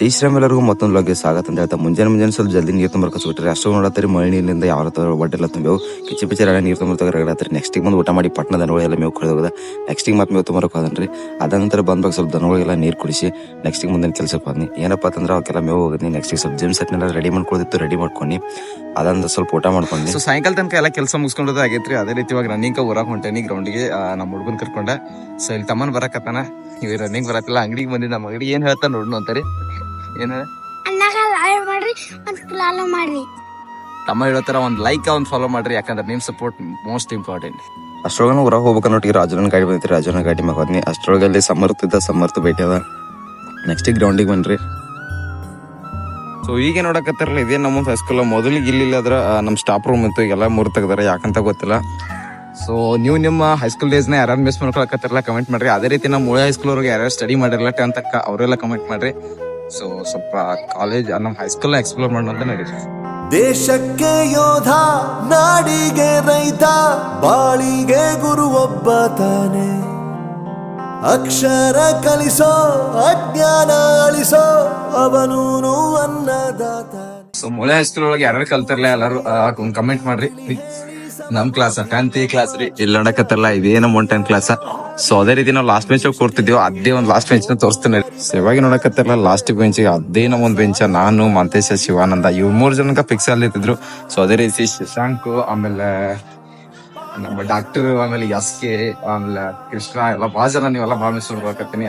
ಜೈ ಎಲ್ಲರಿಗೂ ಮತ್ತೊಂದು ಲಗ್ಗೆ ಸ್ವಾಗತ ಅಂತ ಹೇಳ್ತಾ ಮುಂಜಾನೆ ಮುಂಜಾನೆ ಸ್ವಲ್ಪ ಜಲ್ದಿ ನೀರು ತುಂಬ ಕಸ್ಬಿಟ್ರಿ ಅಷ್ಟು ನೋಡತ್ತೀರಿ ಮಳೆ ನೀರಿನಿಂದ ಯಾವ ಥರ ಒಡ್ಡೆಲ್ಲ ತುಂಬೇವು ಕಿಚ್ಚಿ ಪಿಚ್ಚಿ ಎಲ್ಲ ನೀರು ತುಂಬ ತಗೊಳತ್ತೀರಿ ನೆಕ್ಸ್ಟಿಗೆ ಬಂದು ಊಟ ಮಾಡಿ ಪಟ್ಟಣ ಎಲ್ಲ ಮೇವು ಕಳೆದು ಹೋಗದ ನೆಕ್ಸ್ಟಿಗೆ ಮತ್ತೆ ಮೇವು ತುಂಬ ಹೋದನ್ರಿ. ಅದ ನಂತರ ಬಂದಾಗ ಸ್ವಲ್ಪ ದನಗಳಿಗೆಲ್ಲ ನೀರು ಕುಡಿಸಿ ನೆಕ್ಸ್ಟಿಗೆ ಮುಂದಿನ ಕೆಲಸಕ್ಕೆ ಬಂದ್ನಿ ಏನಪ್ಪ ಅಂತಂದ್ರೆ ಅವಕ್ಕೆಲ್ಲ ಮೇವು ಹೋಗಿದ್ನಿ. ನೆಕ್ಸ್ಟಿಗೆ ಸ್ವಲ್ಪ ಜಿಮ್ ಸೆಟ್ನೆಲ್ಲ ರೆಡಿ ಮಾಡ್ಕೊಳ್ದಿತ್ತು ರೆಡಿ ಮಾಡ್ಕೊಂಡು ಅದಂತ ಸ್ವಲ್ಪ ಊಟ ಮಾಡ್ಕೊಂಡು ಸೊ ಸಾಯಂಕಾಲ ತನಕ ಎಲ್ಲ ಕೆಲಸ ಮುಗಿಸ್ಕೊಂಡದ ಆಗೈತ್ರಿ. ಅದೇ ರೀತಿ ಇವಾಗ ರನ್ನಿಂಗ್ ಊರಾಗ ಹೊಂಟೇನಿ ಗ್ರೌಂಡಿಗೆ ನಮ್ಮ ಹುಡುಗನ್ ಕರ್ಕೊಂಡೆ. ಸೊ ಇಲ್ಲಿ ತಮ್ಮನ್ ಬರಕತ್ತಾನ. ಇವ್ ರನ್ನಿಂಗ್ ಬರತ್ತಿಲ್ಲ, ಅಂಗಡಿಗೆ ಬಂದಿದ್ದ ನಮ್ಮ ಅಂಗಡಿ ಏನ್ ಹೇಳ್ತಾ ನೋಡ್ನು ಅಂತಾರಿ ಏನ ಅನ್ನಾಗ ಲಾಯ್ ಮಾಡ್ರಿ ಮತ್ತು ಫಾಲೋ ಮಾಡ್ರಿ. ತಮ್ಮ ಹೇಳತ್ತಾರ ಒಂದ್ ಲೈಕ್ ಒಂದ್ ಫಾಲೋ ಮಾಡ್ರಿ ಯಾಕಂದ್ರೆ ನಿಮ್ ಸಪೋರ್ಟ್ ಮೋಸ್ಟ್ ಇಂಪಾರ್ಟೆಂಟ್ ಅಷ್ಟರೊಳಗೆ ಹೊರಗೆ ಹೋಗ್ಬೇಕು ನೋಡಿ ರಾಜನ ಗಾಡಿ ಬಂದಿತ್ತು ರಾಜನ ಗಾಡಿ ಮ್ಯಾಗ ಹೋದ್ನಿ ಅಷ್ಟರೊಳಗೆ ಅಲ್ಲಿ ಸಮರ್ಥ ಇದ್ದ ಸಮರ್ಥ ಭೇಟಿ ಅದ. ನೆಕ್ಸ್ಟ್ ಗ್ರೌಂಡಿಗೆ ಬನ್ರಿ. ಸೊ ಈಗ ನೋಡಕತ್ತಾರಲ್ಲ ಇದೇ ನಮ್ಮ ಹೈಸ್ಕೂಲ್ ಮೊದಲಿಗೆ ಇಲ್ಲಿ ಅದ್ರ ನಮ್ಮ ಸ್ಟಾಫ್ ರೂಮ್ ಇತ್ತು ಎಲ್ಲ ಮೂರು ತೆಗ್ದಾರ ಯಾಕಂತ ಗೊತ್ತಿಲ್ಲ. ಸೊ ನೀವು ನಿಮ್ಮ ಹೈಸ್ಕೂಲ್ ಡೇಸ್ನ ಯಾರು ಮಿಸ್ ಮಾಡ್ಕೊಳಕತ್ತಾರಲ್ಲ ಕಮೆಂಟ್ ಮಾಡ್ರಿ. ಅದೇ ರೀತಿ ನಮ್ಮ ಮೂಳೆ ಹೈಸ್ಕೂಲ್ ಅವ್ರಿಗೆ ಯಾರ್ಯಾರು ಸ್ಟಡಿ ಮಾಡಿರಲ್ಲ ಟೆಂತ್ ಅಕ್ಕ ಅವರೆಲ್ಲ ಕಮೆಂಟ್ ಮಾಡ್ರಿ. ಸೊ ಸ್ವಲ್ಪ ಕಾಲೇಜ್ ನಮ್ಮ ಹೈಸ್ಕೂಲ್ ಎಕ್ಸ್ಪ್ಲೋರ್ ಮಾಡೋಣ ಅಂತ ನಡೀರಿ ದೇಶಕ್ಕೆ ಯೋಧ ನಾಡಿಗೆ ರೈತ ಬಾಳಿಗೆ ಗುರು ಒಬ್ಬ ತಾನೆ. ಅಕ್ಷರ ಕಲಿಸೋ ಅಜ್ಞಾನ ಅಳಿಸೋ ಅವನೂನು ಅನ್ನದಾತ. ಸೊ ಮೂಳೆ ಹೈಸ್ಕೂಲ್ ಒಳಗೆ ಯಾರು ಕಲ್ತಿರ್ಲ ಎಲ್ಲರೂ ಕಮೆಂಟ್ ಮಾಡ್ರಿ. ನಮ್ ಕ್ಲಾಸ್ ಈ ಕ್ಲಾಸ್ ರೀ. ಇಲ್ಲಿ ನೋಡಕತ್ತಲ್ಲ, ಇದೇ ನಮ್ಮ ಒನ್ ಟೈಮ್ ಕ್ಲಾಸ್ ಸೊ ಅದೇ ರೀತಿ ನಾವು ಲಾಸ್ಟ್ ಬೆಂಚ್ ಕೂರ್ತಿದ್ವಿ. ಅದೇ ಒಂದು ಲಾಸ್ಟ್ ಬೆಂಚ್ನ ಸೇವಾಗಿ ನೋಡಕತ್ತಲ್ಲ ಲಾಸ್ಟ್ ಬೆಂಚ್ ಅದೇ ನಮ್ಮ ಒಂದು ಬೆಂಚ್ ನಾನು, ಮಂತೇಶ, ಶಿವಾನಂದ ಇವ್ ಮೂರ್ ಜನಕ ಫಿಕ್ಸ್ ಅಲ್ಲಿ ಇರ್ತಿದ್ರು ಸೊ ಅದೇ ರೀತಿ ಶಶಾಂಕ್, ಆಮೇಲೆ ನಮ್ಮ ಡಾಕ್ಟರ್ ಆಮೇಲೆ ಎಸ್ ಕೆ ಆಮೇಲೆ ಕೃಷ್ಣ, ಎಲ್ಲ ಬಹಳ ಜನ ನೀವೆಲ್ಲ ಭಾಳ ಮಿಸ್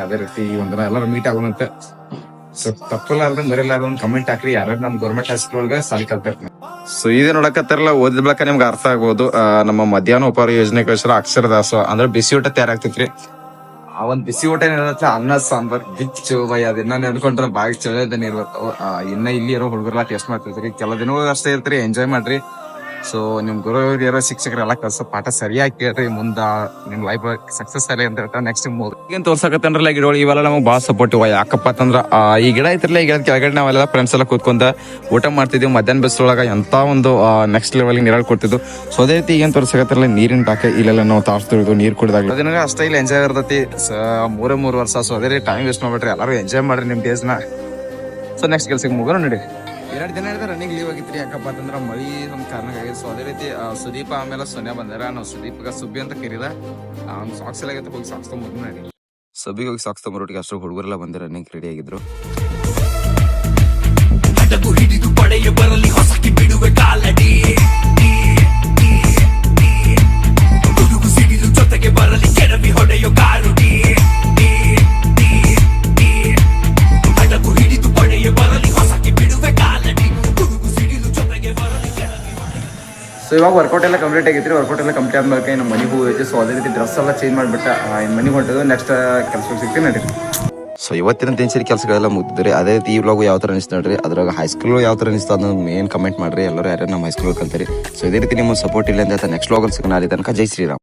ಅದೇ ರೀತಿ ಒಂದಿನ ಎಲ್ಲರೂ ಮೀಟ್ ಆಗೋಣಂತೆ. ಸೊ ತಪ್ಪಲಾರ್ದ ಮರಿಲಾರ್ದ ಒಂದು ಕಮೆಂಟ್ ಹಾಕ್ರಿ. ಯಾರು ನಮ್ ಗೌರ್ಮೆಂಟ್ ಹಾಸ್ಪಿಟಲ್ ಒಳಗ ಸಾಲಿ ಕಲ್ತಾರೆ ಸೊ ಇದು ನೋಡಕತ್ತಾರಲ್ಲ ಓದಿದ ಬಳಿಕ ನಿಮ್ಗೆ ಅರ್ಥ ಆಗ್ಬೋದು. ಆ, ನಮ್ಮ ಮಧ್ಯಾಹ್ನ ಉಪಹಾರ ಯೋಜನೆಗೋಸ್ಕರ ಅಕ್ಷರ ದಾಸೋಹ ಅಂದ್ರೆ ಬಿಸಿ ಊಟ ತಯಾರಾಗ್ತೈತ್ರಿ ಆ ಒಂದ್ ಬಿಸಿ ಊಟ ಏನಿರತ್ತೆ ಅನ್ನ ಸಾಂಬಾರ್ ಬಿಚ್ಚು ಬೈ ಅದನ್ನ ನೆನ್ಕೊಂಡ್ರೆ ಬಾಯಿ ಚಳಿದನ್ನ ಇರ್ಬೇಕು ಇನ್ನ ಇಲ್ಲಿ ಇರೋ ಹುಡುಗರ್ಲಾ ಟೇಸ್ಟ್ ಮಾಡ್ತಿರ್ತೀರಿ. ಕೆಲ ದಿನಗಳು ಅಷ್ಟೇ ಇರ್ತೀರಿ ಎಂಜಾಯ್ ಮಾಡ್ರಿ. ಸೊ ನಿಮ್ ಗುರು ಇರೋ ಶಿಕ್ಷಕರೆಲ್ಲ ಕಲ್ಸೋ ಪಾಠ ಸರಿಯಾಗಿ ಕೇಳ್ರಿ ಮುಂದ ನಿಮ್ ಲೈಫ್ ಸಕ್ಸಸ್ ಆಗಲಿ ಅಂತ ಹೇಳ್ತಾರೆ ನೆಕ್ಸ್ಟ್ ಈಗೇನ್ ತೋರ್ಸಕತ್ತಂದ್ರಲ್ಲ ಗಿಡಗಳು ಇವೆಲ್ಲ ನಮಗೆ ಭಾಳ ಸಪೋರ್ಟಿವ್ ಯಾಕಪ್ಪ ಅಂತಂದ್ರ ಆ, ಈ ಗಿಡ ಐತ್ರಲ್ಲ ಈ ಗಿಡದ ಕೆಳಗಡೆ ನಾವೆಲ್ಲ ಫ್ರೆಂಡ್ಸ್ ಎಲ್ಲ ಕೂತ್ಕೊಂಡ ಊಟ ಮಾಡ್ತಿದ್ವಿ ಮಧ್ಯಾಹ್ನ ಬಿಸಿಲೊಳಗ ಎಂತ ಒಂದು ನೆಕ್ಸ್ಟ್ ಲೆವೆಲ್ಗೆ ನೀರಾಗಿ ಕೊಡ್ತಿದ್ವು ಸೊ ಅದೇ ರೀತಿ ಈಗೇನು ತೋರ್ಸಕತ್ತಿರಲ್ಲ ನೀರಿನ ಟಾಕೆ ಇಲ್ಲೆಲ್ಲ ನಾವು ತಾರ್ಸ್ತಿರೋದು ನೀರು ಕುಡಿದಾಗ ಅದನ್ನ ಅಷ್ಟೇ ಇಲ್ಲಿ ಎಂಜಾಯ್ ಇರ್ತೈತಿ. ಸ ಮೂರೇ ಮೂರು ವರ್ಷ ಸೊ ಅದೇ ರೀತಿ ಟೈಮ್ ವೇಸ್ಟ್ ಮಾಡ್ಬಿಟ್ರಿ ಎಲ್ಲರೂ ಎಂಜಾಯ್ ಮಾಡ್ರಿ ನಿಮ್ಮ ಡೇಸ್ನ ಸೊ ನೆಕ್ಸ್ಟ್ ಕೆಲ್ಸಕ್ಕೆ ಮುಗೋಣ ನಡಿ. ಎರಡು ದಿನ ಹಿಡಿದ್ರೆ ರನ್ನಿಂಗ್ ಲೀವ್ ಆಗಿತ್ರಿ ಯಾಕಪ್ಪ ಅಂತಂದ್ರೆ ಮಳಿ ಒಂದು ಕಾರಣಕ್ಕಾಗಿ ಸೊ ಅದೇ ರೀತಿ ಸುದೀಪ ಆಮೇಲೆ ಸೋನಿಯಾ ಬಂದಾರ. ನಾವು ಸುದೀಪ್ಗ ಸುಬ್ಬಿ ಅಂತ ಕರೀದ. ಅವ್ನು ಸಾಕ್ಸ್ ಎಲ್ಲ ಹೋಗಿ ಸಾಕ್ಸ್ ತೊಗೊಂಡು ಸಬಿಗೆ ಹೋಗಿ ಸಾಕ್ಸ್ ತೊಂಬರೊಟ್ಟಿಗೆ ಅಷ್ಟು ಹುಡುಗರೆಲ್ಲ ಬಂದು ರನ್ನಿಂಗ್ ರೆಡಿ ಆಗಿದ್ರು. ಸೊ ಇವಾಗ ವರ್ಕೌಟ್ ಎಲ್ಲ ಕಂಪ್ಲೀಟ್ ಆಗೈತ್ರಿ ವರ್ಕೌಟ್ ಎಲ್ಲ ಕಂಪ್ಲೀಟ್ ಆದ್ಮೇಲೆ ನಮ್ಮ ಮನೆಗೆ ಹೋಗೈತಿ ಸೊ ಅದೇ ರೀತಿ ಡ್ರೆಸ್ ಎಲ್ಲ ಚೇಂಜ್ ಮಾಡಿಬಿಟ್ಟ ಇನ್ನು ಮನೆಗೆ ಹೊಂಟದು ನೆಕ್ಸ್ಟ್ ಕೆಲಸಕ್ಕೆ ಸಿಗ್ತೀನಿ ನಡೀರಿ ಸೊ ಇವತ್ತಿನ ದಿನಚರಿ ಕೆಲಸಗಳೆಲ್ಲ ಮುಗಿದ್ರಿ ಅದೇ ರೀತಿ ಈ ಯಾವ ಥರ ಅನಿಸ್ತು ನೋಡ್ರಿ, ಅದ್ರಾಗ ಹೈಸ್ಕೂಲ್ ಯಾವ ಥರ ಅನಿಸ್ತು ಅದನ್ನ ಮೇನ್ ಕಮೆಂಟ್ ಮಾಡಿರಿ, ಎಲ್ಲರೂ ಯಾರ್ಯಾರು ನಮ್ಮ ಹೈಸ್ಕೂಲ್ ಕಲ್ತೀರಿ. ಸೊ ಇದೇ ರೀತಿ ನಿಮ್ಮ ಸಪೋರ್ಟ್ ಇಲ್ಲ ಅಂತ ನೆಕ್ಸ್ಟ್ ವ್ಲಾಗಲ್ಲಿ ಸಿಗೋಣ. ಅಲ್ಲಿ ತನಕ ಜೈ ಶ್ರೀರಾಮ್.